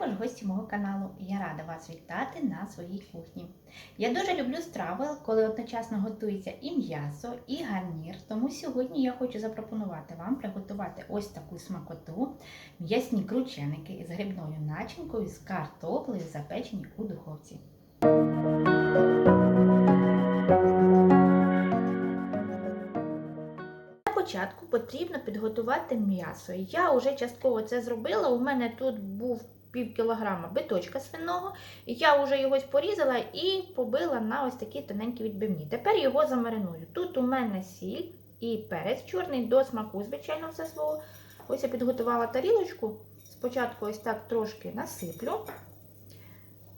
також гості мого каналу. Я рада вас вітати на своїй кухні. Я дуже люблю страви, коли одночасно готується і м'ясо, і гарнір. Тому сьогодні я хочу запропонувати вам приготувати ось таку смакоту м'ясні крученики із грибною начинкою з картоплею, запечені у духовці. На початку потрібно підготувати м'ясо. Я вже частково це зробила. У мене тут був пів кілограма биточка свиного, я вже його порізала і побила на ось такі тоненькі відбивні. Тепер його замариную. Тут у мене сіль і перець чорний до смаку, звичайно, все свого. Ось я підготувала тарілочку. Спочатку ось так трошки насиплю.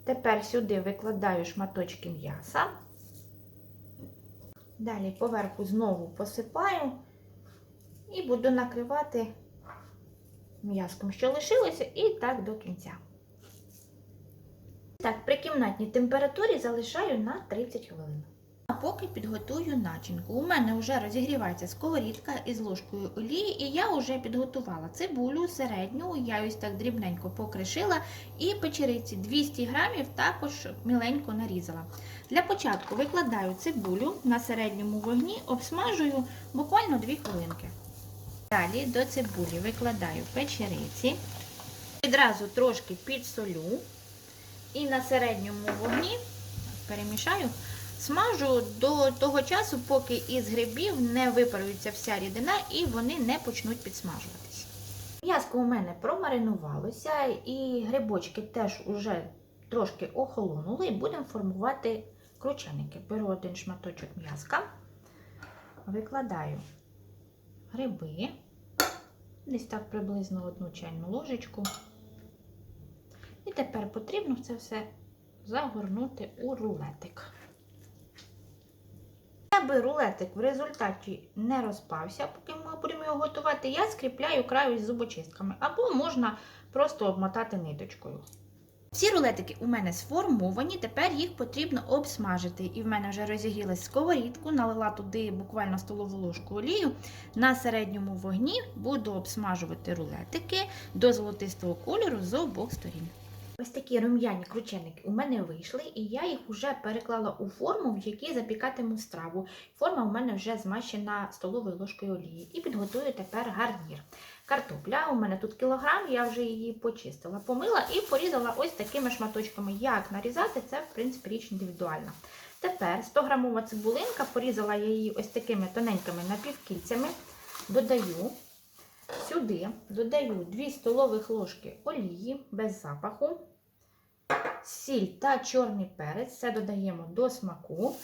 Тепер сюди викладаю шматочки м'яса. Далі поверху знову посипаю і буду накривати м'язком, що лишилося, і так до кінця. Так, при кімнатній температурі залишаю на 30 хвилин. А поки підготую начинку. У мене вже розігрівається сковорідка із ложкою олії, і я вже підготувала цибулю середню, я ось так дрібненько покришила, і печериці 200 грамів також міленько нарізала. Для початку викладаю цибулю на середньому вогні, обсмажую буквально 2 хвилинки. Далі до цибулі викладаю печериці, відразу трошки підсолю і на середньому вогні перемішаю. Смажу до того часу, поки із грибів не випарується вся рідина і вони не почнуть підсмажуватися. М'яско у мене промаринувалося, і грибочки теж уже трошки охолонули, будемо формувати крученики. Беру один шматочок м'яска, викладаю гриби, десь так приблизно одну чайну ложечку. І тепер потрібно це все загорнути у рулетик. Аби рулетик в результаті не розпався, поки ми будемо його готувати, я скріпляю краю з зубочистками, або можна просто обмотати ниточкою. Всі рулетики у мене сформовані, тепер їх потрібно обсмажити. І в мене вже розігрілась сковорідку, налила туди буквально столову ложку олію. На середньому вогні буду обсмажувати рулетики до золотистого кольору з обох сторін. Ось такі рум'яні крученики у мене вийшли, і я їх вже переклала у форму, в якій запікатиму страву. Форма у мене вже змащена столовою ложкою олії. І підготую тепер гарнір. Картопля у мене тут кілограм, я вже її почистила, помила і порізала ось такими шматочками. Як нарізати, це, в принципі, річ індивідуальна. Тепер 100 грамова цибулинка, порізала я її ось такими тоненькими напівкільцями. Додаю сюди додаю 2 столових ложки олії без запаху, сіль та чорний перець. Все додаємо до смаку.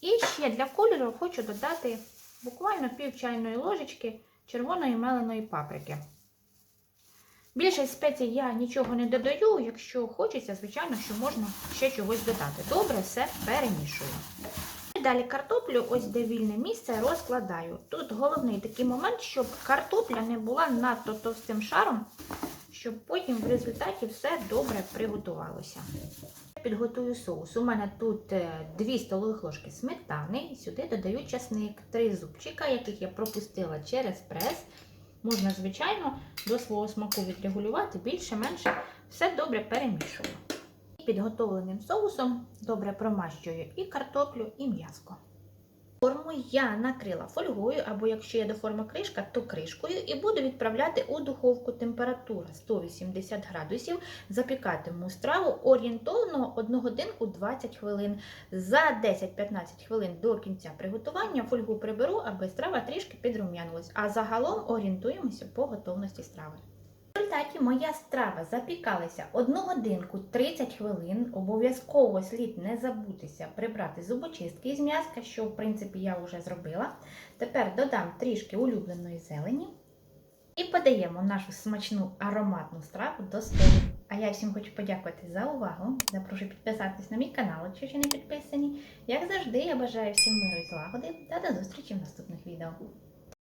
І ще для кольору хочу додати буквально пів чайної ложечки червоної меленої паприки. Більше спецій я нічого не додаю, якщо хочеться, звичайно, що можна ще чогось додати. Добре, все перемішую. Далі картоплю, ось де вільне місце, розкладаю. Тут головний такий момент, щоб картопля не була надто товстим шаром, щоб потім в результаті все добре приготувалося. Підготую соус. У мене тут 2 столових ложки сметани, сюди додаю часник, 3 зубчика, яких я пропустила через прес. Можна, звичайно, до свого смаку відрегулювати, більше-менше, все добре перемішую. Підготовленим соусом добре промащую і картоплю, і м'яско. Форму я накрила фольгою, або якщо є до форми кришка, то кришкою, і буду відправляти у духовку температура 180 градусів. Запікатиму страву орієнтовно 1 годинку 20 хвилин. За 10-15 хвилин до кінця приготування фольгу приберу, аби страва трішки підрум'янилась. А загалом орієнтуємося по готовності страви. Результаті моя страва запікалася 1 годинку 30 хвилин. Обов'язково слід не забутися прибрати зубочистки з м'яска, що в принципі я вже зробила. Тепер додам трішки улюбленої зелені і подаємо нашу смачну ароматну страву до столу. А я всім хочу подякувати за увагу. Запрошую підписатись на мій канал, якщо ще не підписані. Як завжди, я бажаю всім миру і злагоди та до зустрічі в наступних відео.